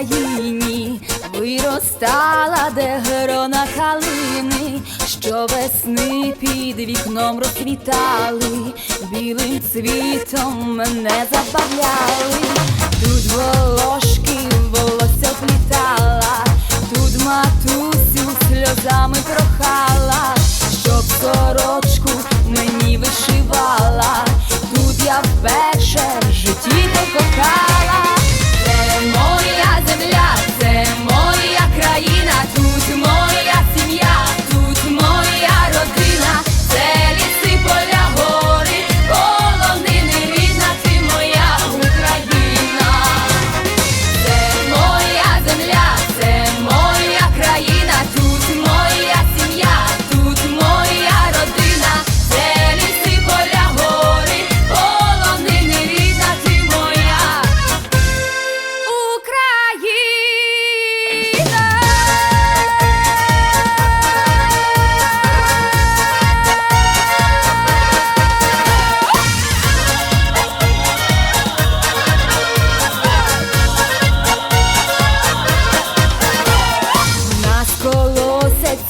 Україні. Виростала, де грона калини, що весни під вікном розквітали, білим цвітом мене забавляли, тут волошки волосся плітала,